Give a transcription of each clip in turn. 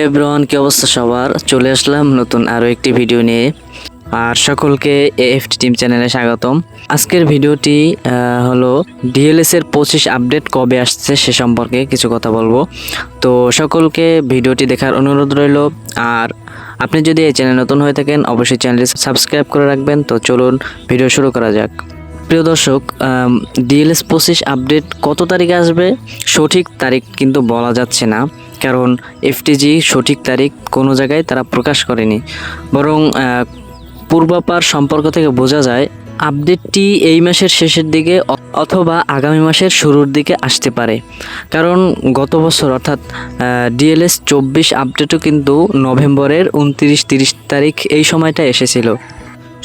Everyone কি অবস্থা সবার? চলে আসলাম নতুন আরও একটি ভিডিও নিয়ে। আর সকলকে এএফটি টিম চ্যানেলে স্বাগতম। আজকের ভিডিওটি হলো ডিএলএস এর পঁচিশ আপডেট কবে আসছে সে সম্পর্কে কিছু কথা বলব। তো সকলকে ভিডিওটি দেখার অনুরোধ রইল। আর আপনি যদি এই চ্যানেল নতুন হয়ে থাকেন, অবশ্যই চ্যানেলটি সাবস্ক্রাইব করে রাখবেন। তো চলুন ভিডিও শুরু করা যাক। প্রিয় দর্শক ডিএলএস পঁচিশ আপডেট কত তারিখে আসবে? সঠিক তারিখ কিন্তু বলা যাচ্ছে না। কারণ এফটিজি সঠিক তারিখ কোনো জায়গায় তারা প্রকাশ করেনি। বরং পূর্বাপার সম্পর্ক থেকে বোঝা যায়, আপডেটটি এই মাসের শেষের দিকে অথবা আগামী মাসের শুরুর দিকে আসতে পারে। কারণ গত বছর, অর্থাৎ ডিএলএস চব্বিশ আপডেটও কিন্তু নভেম্বরের উনত্রিশ তিরিশ তারিখ এই সময়টা এসেছিল।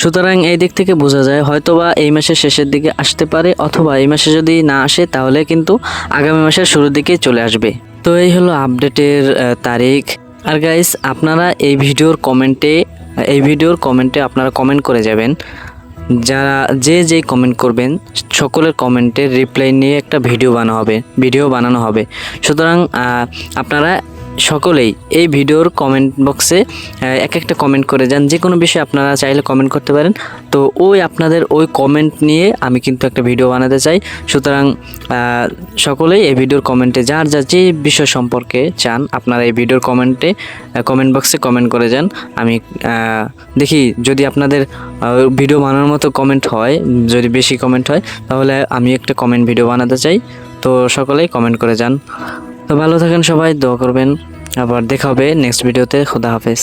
সুতরাং এই দিক থেকে বোঝা যায়, হয়তোবা এই মাসের শেষের দিকে আসতে পারে, অথবা এই মাসে যদি না আসে, তাহলে কিন্তু আগামী মাসের শুরুর দিকে চলে আসবে। তো এই হলো আপডেটের তারিখ। আর গাইস আপনারা এই ভিডিওর কমেন্টে, এই ভিডিওর কমেন্টে আপনারা কমেন্ট করে যাবেন। যারা, যে যেই কমেন্ট করবেন, সকলের কমেন্টের রিপ্লাই নিয়ে একটা ভিডিও বানানো হবে ভিডিও বানানো হবে। সুতরাং আপনারা সকলেই এই ভিডিওর কমেন্ট বক্সে এক একটা কমেন্ট করে যান। যে কোনো বিষয়ে আপনারা চাইলে কমেন্ট করতে পারেন। তো ওই আপনাদের ওই কমেন্ট নিয়ে আমি কিন্তু একটা ভিডিও বানাতে চাই। সুতরাং সকলেই এই ভিডিওর কমেন্টে যার যা যে বিষয় সম্পর্কে চান, আপনারা এই ভিডিওর কমেন্টে কমেন্ট বক্সে কমেন্ট করে যান। আমি দেখি যদি আপনাদের ভিডিও বানানোর মতো কমেন্ট হয়, যদি বেশি কমেন্ট হয়, তাহলে আমি একটা কমেন্ট ভিডিও বানাতে চাই। তো সকলেই কমেন্ট করে যান। তো ভালো থাকেন সবাই দোয়া করবেন। আবার দেখা হবে নেক্সট ভিডিওতে খোদা হাফেজ।